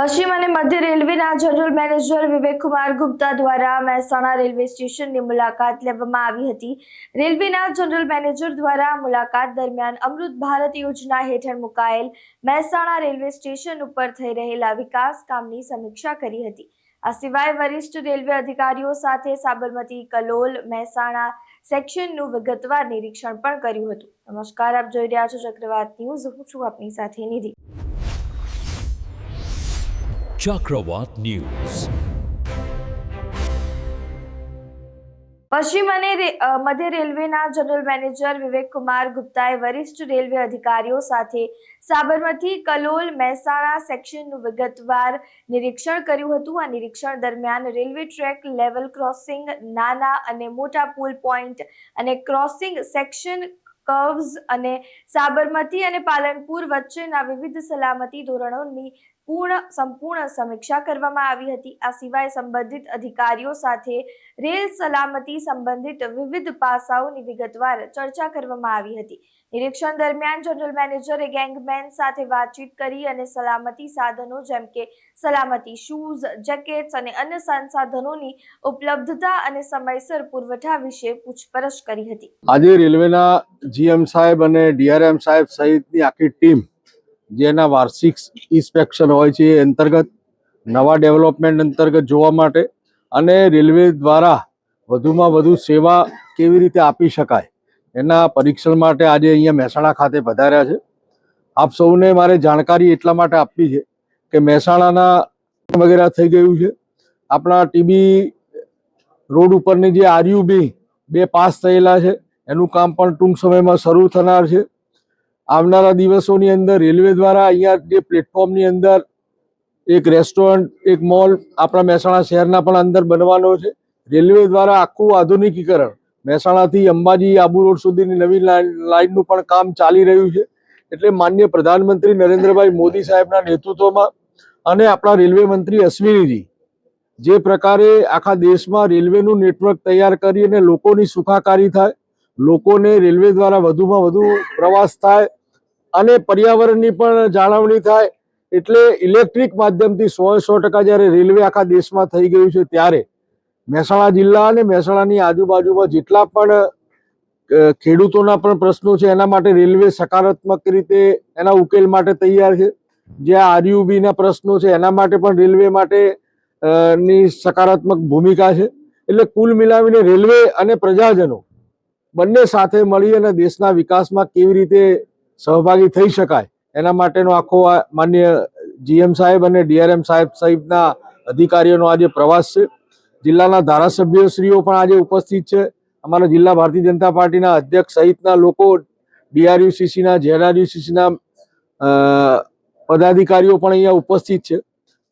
પશ્ચિમ અને મધ્ય રેલવેના જનરલ મેનેજર વિવેકકુમાર ગુપ્તા દ્વારા મહેસાણા રેલવે સ્ટેશનની મુલાકાત લેવામાં આવી હતી. રેલવેના જનરલ મેનેજર દ્વારા મુલાકાત દરમિયાન અમૃત ભારત યોજના હેઠળ મુકાયેલ મહેસાણા રેલવે સ્ટેશન ઉપર થઈ રહેલા વિકાસ કામની સમીક્ષા કરી હતી. આ સિવાય વરિષ્ઠ રેલવે અધિકારીઓ સાથે સાબરમતી, કલોલ, મહેસાણા સેક્શનનું વિગતવાર નિરીક્ષણ પણ કર્યું હતું. નમસ્કાર, આપ જોઈ રહ્યા છો ચક્રવાત ન્યૂઝ. હું છું આપની સાથે નિધિ. Chakravat ન્યૂઝ પશ્ચિમ અને મધ્ય રેલવેના જનરલ મેનેજર વિવેક કુમાર ગુપ્તાએ વરિષ્ઠ રેલવે અધિકારીઓ સાથે સાબરમતી, કલોલ, મહેસાણા સેક્શનનું વિગતવાર નિરીક્ષણ કર્યું હતું. આ નિરીક્ષણ દરમિયાન રેલવે ટ્રેક લેવલ ક્રોસિંગ નાના અને મોટા પુલ પોઈન્ટ અને ક્રોસિંગ સેક્શન કર્વ્સ અને સાબરમતી અને પાલનપુર વચ્ચેના વિવિધ સલામતી ધોરણોની પૂર્ણ સંપૂર્ણ સમીક્ષા કરવામાં આવી હતી. આ સિવાય સંબંધિત અધિકારીઓ સાથે રેલ સલામતી સંબંધિત વિવિધ પાસાઓની વિગતવાર ચર્ચા કરવામાં આવી હતી. નિરીક્ષણ દરમિયાન જનરલ મેનેજરે ગેંગમેન સાથે વાતચીત કરી અને સલામતી સાધનો જેમ કે સલામતી શૂઝ, જેકેટ્સ અને અન્ય સંસાધનોની ઉપલબ્ધતા અને સમયસર પુરવઠા વિશે પૂછપરછ કરી હતી. આજે રેલવેના જીએમ સાહેબ અને ડીઆરએમ સાહેબ સહિતની આખી ટીમ જેના વાર્ષિક ઇન્સ્પેક્શન હોય છે એ અંતર્ગત, નવા ડેવલપમેન્ટ અંતર્ગત જોવા માટે અને રેલવે દ્વારા વધુમાં વધુ સેવા કેવી રીતે આપી શકાય એના પરીક્ષણ માટે આજે અહીંયા મહેસાણા ખાતે પધાર્યા છે. આપ સૌને મારે જાણકારી એટલા માટે આપવી છે કે મહેસાણાના વગેરે થઈ ગયું છે. આપણા ટીબી રોડ ઉપરની જે આરયુબી બે પાસ થયેલા છે, એનું કામ પણ ટૂંક સમયમાં શરૂ થનાર છે. આવનારા દિવસોની અંદર રેલવે દ્વારા અહીંયા જે પ્લેટફોર્મની અંદર એક રેસ્ટોરન્ટ, એક મોલ આપણા મહેસાણા શહેરના પણ અંદર બનવાનો છે. રેલવે દ્વારા આખું આધુનિકીકરણ, મહેસાણાથી અંબાજી, આબુ રોડ સુધીની નવી લાઇન- લાઇનનું પણ કામ ચાલી રહ્યું છે. એટલે માન્ય પ્રધાનમંત્રી નરેન્દ્રભાઈ મોદી સાહેબના નેતૃત્વમાં અને આપણા રેલવે મંત્રી અશ્વિનીજી જે પ્રકારે આખા દેશમાં રેલવેનું નેટવર્ક તૈયાર કરી અને લોકોની સુખાકારી થાય, લોકોને રેલવે દ્વારા વધુમાં વધુ પ્રવાસ થાય અને પર્યાવરણની પણ જાળવણી થાય એટલે ઇલેક્ટ્રિક માધ્યમથી સો સો ટકા જ્યારે રેલવે આખા દેશમાં થઈ ગયું છે ત્યારે મહેસાણા જિલ્લા અને મહેસાણાની આજુબાજુમાં જેટલા પણ ખેડૂતોના પણ પ્રશ્નો છે, એના માટે રેલવે સકારાત્મક રીતે એના ઉકેલ માટે તૈયાર છે. જે આરયુબીના પ્રશ્નો છે, એના માટે પણ રેલવે માટે ની સકારાત્મક ભૂમિકા છે. એટલે કુલ મિલાવીને રેલવે અને પ્રજાજનો બંને સાથે મળી અને દેશના વિકાસમાં કેવી રીતે સહભાગી થઈ શકાય. એના માટેનો આખો માન્ય જીએમ સાહેબ અને ડીઆરએમ સાહેબ સહિતના અધિકારીઓનો આજે પ્રવાસ છે. જિલ્લાના ધારાસભ્યશ્રીઓ પણ આજે ઉપસ્થિત છે. અમારા જિલ્લા ભારતીય જનતા પાર્ટીના અધ્યક્ષ સહિતના લોકો ડીઆરયુસીસીના જેઆરયુસીસીના પદાધિકારીઓ પણ અહીંયા ઉપસ્થિત છે.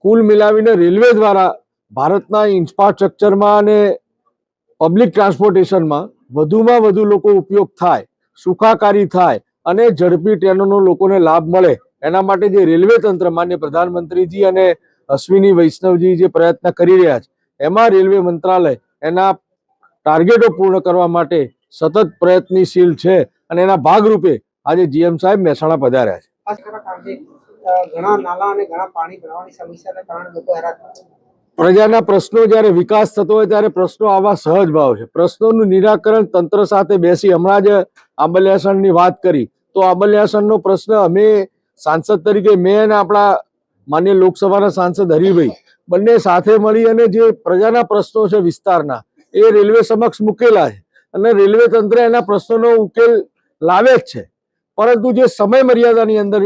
કુલ મિલાવીને રેલવે દ્વારા ભારતના ઇન્ફ્રાસ્ટ્રક્ચરમાં અને પબ્લિક ટ્રાન્સપોર્ટેશનમાં વધુમાં વધુ લોકો ઉપયોગ થાય, સુખાકારી થાય અને ઝડપી ટ્રેનોનો લોકોને લાભ મળે. એના માટે જે રેલવે તંત્ર માન્ય પ્રધાનમંત્રીજી અને અશ્વિની વૈષ્ણવજી જે પ્રયત્ન કરી રહ્યા છે એમાં રેલવે મંત્રાલય એના ટાર્ગેટો પૂર્ણ કરવા માટે સતત પ્રયત્નશીલ છે અને એના ભાગરૂપે આજે જીએમ સાહેબ મહેસાણા પધાર્યા છે. ઘણા નાલા અને ઘણા પાણી ભરાવાની સમસ્યાને કારણે લોકો હેરાન પ્રજાના પ્રશ્નો જ્યારે વિકાસ થતો હોય ત્યારે પ્રશ્નો આવા સહજ ભાવ છે. પ્રશ્નોનું નિરાકરણ તંત્ર સાથે બેસી હમણાં જ આંબલિયાસણની વાત કરી. તો અમલ્યાસનનો પ્રશ્ન અમે સાંસદ તરીકે મેં અને આપણા માન્ય લોકસભાના સાંસદ હરિભાઈ બંને સાથે મળી અને જે પ્રજાના પ્રશ્નો છે વિસ્તારના, એ રેલવે સમક્ષ મૂકેલા છે. અને રેલવે તંત્ર એના પ્રશ્નોનો ઉકેલ લાવે જ છે. પરંતુ જે સમય મર્યાદાની અંદર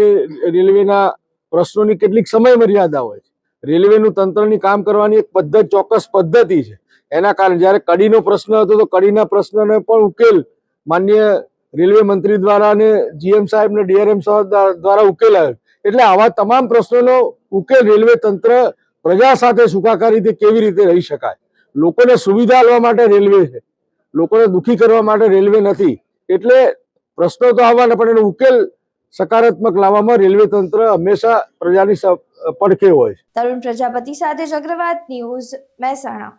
રેલવેના પ્રશ્નોની કેટલીક સમય મર્યાદા હોય છે. રેલવેનું તંત્રની કામ કરવાની એક પદ્ધતિ, ચોક્કસ પદ્ધતિ છે. એના કારણે જ્યારે કડીનો પ્રશ્ન હતો, તો કડીના પ્રશ્નને પણ ઉકેલ માન્ય રેલવે મંત્રી દ્વારા અને જીએમ સાહેબ ને ડીઆરએમ સાહેબ દ્વા- દ્વારા ઉકેલાયો. એટલે આવા તમામ પ્રશ્નોનો ઉકેલ રેલવે તંત્ર પ્રજા સાથે સુખાકારી રીતે કેવી રીતે રહી શકાય? લોકોને સુવિધા આપવા માટે રેલવે છે. લોકોને દુખી કરવા માટે રેલવે નથી. એટલે પ્રશ્નો તો આવવાના, પણ એનો ઉકેલ સકારાત્મક લાવવામાં રેલવે તંત્ર હંમેશા પ્રજાની પડખે હોય છે. તરુણ પ્રજાપતિ સાથે ચક્રવાત ન્યૂઝ મહેસાણા.